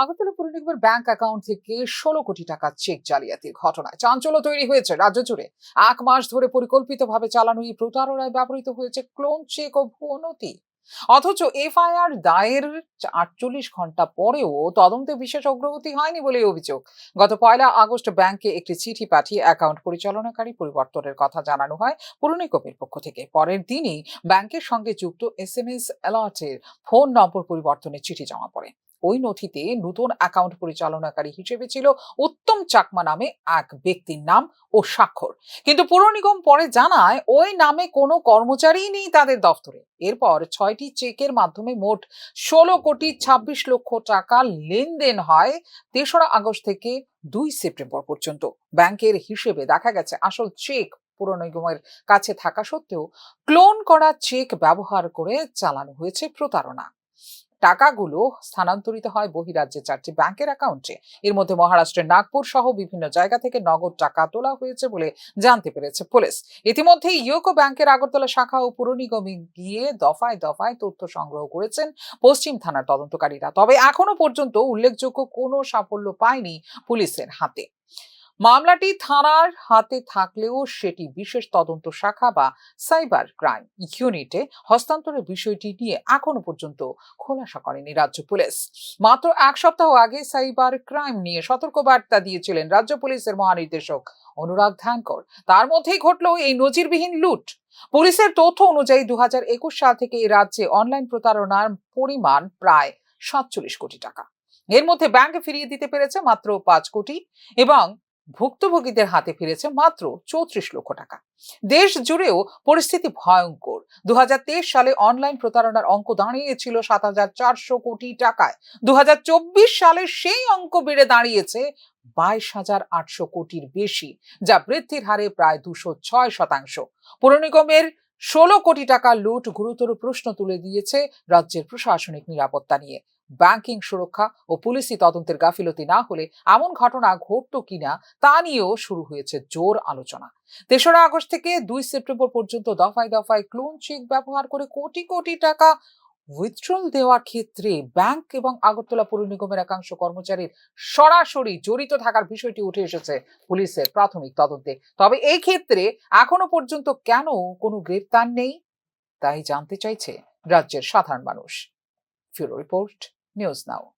আগরতলা পুর নিগমের bank account থেকে ষোলো কোটি টাকা চেক জালিয়াতির ঘটনায় চাঞ্চল্য তৈরি হয়েছে রাজ্য জুড়ে। এক মাস ধরে পরিকল্পিতভাবে চালানো এই প্রতারণায় ব্যবহৃত হয়েছে ক্লোন চেক ও ভুয়নতি অথচ এফআইআর দায়ের আটচল্লিশ ঘণ্টা পরেও তদন্তে বিশেষ অগ্রগতি হয়নি বলে অভিযোগ। গত পয়লা আগস্ট ব্যাংকে একটি চিঠি পাঠিয়ে অ্যাকাউন্ট পরিচালনাকারী পরিবর্তনের কথা জানানো হয় পুর নিগমের পক্ষ থেকে। পরের দিনই ব্যাংকের সঙ্গে যুক্ত এস এম এস অ্যালার্টের ফোন নম্বর পরিবর্তনের চিঠি জমা পড়ে। ওই নথিতে নতুন অ্যাকাউন্ট পরিচালনাকারী হিসেবে ছিল উত্তম চাকমা নামে এক ব্যক্তির নাম ও স্বাক্ষর। কিন্তু পুর নিগম পরে জানায়, ওই নামে কোনো কর্মচারীই নেই তাদের দফতরে। এরপর ছয়টি চেকের মাধ্যমে মোট ষোলো কোটি ছাব্বিশ লক্ষ টাকা লেনদেন হয় তেসরা আগস্ট থেকে দুই সেপ্টেম্বর পর্যন্ত। ব্যাংকের হিসেবে দেখা গেছে, আসল চেক পুর নিগমের কাছে থাকা সত্ত্বেও ক্লোন করা চেক ব্যবহার করে চালানো হয়েছে প্রতারণা। টাকাগুলো স্থানান্তরিত হয় বহিরাজ্যে চারটি ব্যাংকের অ্যাকাউন্টে। এর মধ্যে মহারাষ্ট্রের নাগপুর সহ বিভিন্ন জায়গা থেকে নগদ টাকা তোলা হয়েছে বলে জানতে পেরেছে পুলিশ। ইতিমধ্যে ইউকো ব্যাংকের আগরতলা শাখা ও পুর নিগমে গিয়ে দফায় দফায় তথ্য সংগ্রহ করেছেন পশ্চিম থানার তদন্তকারীরা। তবে এখনও পর্যন্ত উল্লেখযোগ্য কোনো সাফল্য পায়নি পুলিশের হাতে। মামলাটি থানার হাতে থাকলেও সেটি বিশেষ তদন্ত শাখা বা সাইবার ক্রাইম ইউনিটে হস্তান্তরের বিষয়টি নিয়ে এখনও পর্যন্ত খোলাসা করেনি রাজ্য পুলিশ। মাত্র এক সপ্তাহ আগে সাইবার ক্রাইম নিয়ে সতর্কবার্তা দিয়েছিলেন রাজ্য পুলিশের মহানির্দেশক অনুরাগ ধ্যানকর তার মধ্যেই ঘটল এই নজিরবিহীন লুট। পুলিশের তথ্য অনুযায়ী দু হাজার একুশ সাল থেকে এই রাজ্যে অনলাইন প্রতারণার পরিমাণ প্রায় সাতচল্লিশ কোটি টাকা। এর মধ্যে ব্যাংকে ফিরিয়ে দিতে পেরেছে মাত্র পাঁচ কোটি এবং ভুক্তভোগীদের হাতে ফিরেছে মাত্র চৌত্রিশ লক্ষ টাকা। দেশ জুড়েও পরিস্থিতি ভয়ঙ্কর। দু সালে অনলাইন প্রতারণার অঙ্ক দাঁড়িয়েছিল সাত হাজার চারশো কোটি টাকায়। দু সালে সেই অঙ্ক বেড়ে দাঁড়িয়েছে বাইশ হাজার আটশো কোটির বেশি, যা বৃদ্ধির হারে প্রায় দুশো ছয় শতাংশ। পুর নিগমের ষোলো কোটি টাকা লুট গুরুতর প্রশ্ন তুলে দিয়েছে রাজ্যের প্রশাসনিক নিরাপত্তা নিয়ে। ব্যাংকিং সুরক্ষা ও পুলিশি তদন্তের গাফিলতি না হলে এমন ঘটনা ঘটতো কিনা তা নিয়েও শুরু হয়েছে জোর আলোচনা। তেসরা আগস্ট থেকে দুই সেপ্টেম্বর পর্যন্ত দফায় দফায় ক্লোন চেক ব্যবহার করে কোটি কোটি টাকা উইথড্রল দেওয়ার ক্ষেত্রে ব্যাংক এবং আগরতলা পৌর নিগমের একাংশ কর্মচারীর সরাসরি জড়িত থাকার বিষয়টি উঠে এসেছে পুলিশের প্রাথমিক তদন্তে। তবে এই ক্ষেত্রে এখনও পর্যন্ত কেন কোনো গ্রেপ্তার নেই, তাই জানতে চাইছে রাজ্যের সাধারণ মানুষ। ফিরো রিপোর্ট। News Now.